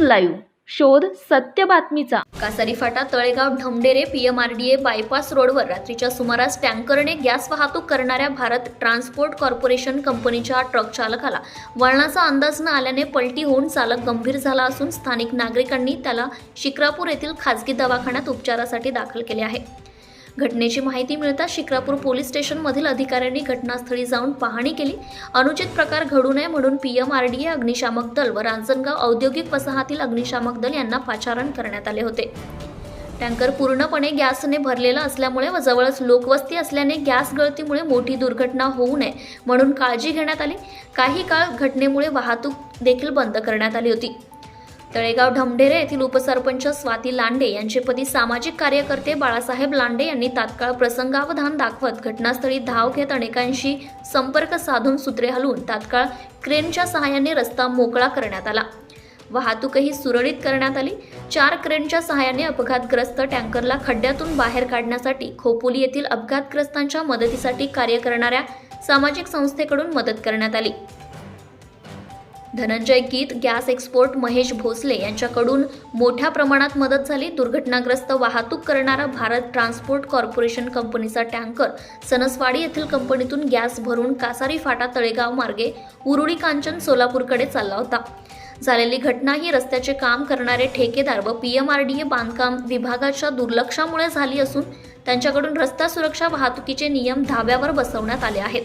Live शोध सत्य बातमीचा. कासारी फाटा तळेगाव ढमडेरे पीएमआरडीए बायपास रोडवर रात्रीच्या सुमारास टँकरने गॅस वाहतूक करणाऱ्या भारत ट्रान्सपोर्ट कॉर्पोरेशन कंपनीच्या ट्रक चालकाला वळणाचा अंदाज न आल्याने पलटी होऊन चालक गंभीर झाला असून स्थानिक नागरिकांनी त्याला शिक्रापूर येथील खासगी दवाखान्यात उपचारासाठी दाखल केले आहे. घटनेची माहिती मिळताच शिक्रापूर पोलीस स्टेशनमधील अधिकाऱ्यांनी घटनास्थळी जाऊन पाहणी केली. अनुचित प्रकार घडू नये म्हणून पीएम आर डी ए अग्निशामक दल व रांजणगाव औद्योगिक वसाहतील अग्निशामक दल यांना पाचारण करण्यात आले होते. टँकर पूर्णपणे गॅसने भरलेला असल्यामुळे व जवळच लोकवस्ती असल्याने गॅस गळतीमुळे मोठी दुर्घटना होऊ नये म्हणून काळजी घेण्यात आली. काही काळ घटनेमुळे वाहतूक देखील बंद करण्यात आली होती. तळेगाव ढमढेरे येथील उपसरपंच स्वाती लांडे यांचे पती सामाजिक कार्यकर्ते बाळासाहेब लांडे यांनी तात्काळ प्रसंगावधान दाखवत घटनास्थळी धाव घेत अनेकांशी संपर्क साधून सूत्रे हलवून तात्काळ क्रेनच्या सहाय्याने रस्ता मोकळा करण्यात आला. वाहतूकही सुरळीत करण्यात आली. चार क्रेनच्या सहाय्याने अपघातग्रस्त टँकरला खड्ड्यातून बाहेर काढण्यासाठी खोपोली येथील अपघातग्रस्तांच्या मदतीसाठी कार्य करणाऱ्या सामाजिक संस्थेकडून मदत करण्यात आली. धनंजय गीत गॅस एक्सपोर्ट महेश भोसले यांच्याकडून मोठ्या प्रमाणात मदत झाली. दुर्घटनाग्रस्त वाहतूक करणारा भारत ट्रान्सपोर्ट कॉर्पोरेशन कंपनीचा टँकर सनसवाडी येथील कंपनीतून गॅस भरून कासारी फाटा तळेगाव मार्गे उरुळी कांचन सोलापूरकडे चालला होता. झालेली घटना ही रस्त्याचे काम करणारे ठेकेदार व P M R D A बांधकाम विभागाच्या दुर्लक्षामुळे झाली असून त्यांच्याकडून रस्ता सुरक्षा वाहतुकीचे नियम धाब्यावर बसवण्यात आले आहेत.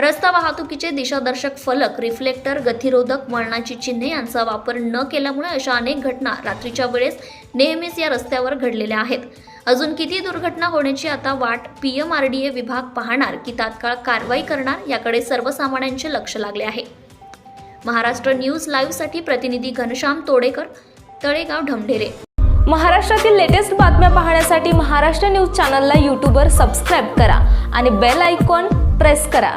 रस्ता वाहतुकीचे दिशादर्शक फलक रिफ्लेक्टर गतिरोधक वळणाची चिन्हे यांचा वापर न केल्यामुळे अशा अनेक घटना रात्रीच्या वेळेस नेहमीच या रस्त्यावर घडलेल्या आहेत. अजून किती दुर्घटना होण्याची आता वाट P M R D A विभाग पाहणार की तात्काळ कारवाई करणार याकडे सर्वसामान्यांचे लक्ष लागले आहे. महाराष्ट्र न्यूज लाईव्हसाठी प्रतिनिधी घनश्याम तोडेकर तळेगाव ढमढेरे. महाराष्ट्रातील लेटेस्ट बातम्या पाहण्यासाठी महाराष्ट्र न्यूज चॅनलला यूट्यूबवर सबस्क्राईब करा आणि बेल आयकॉन प्रेस करा.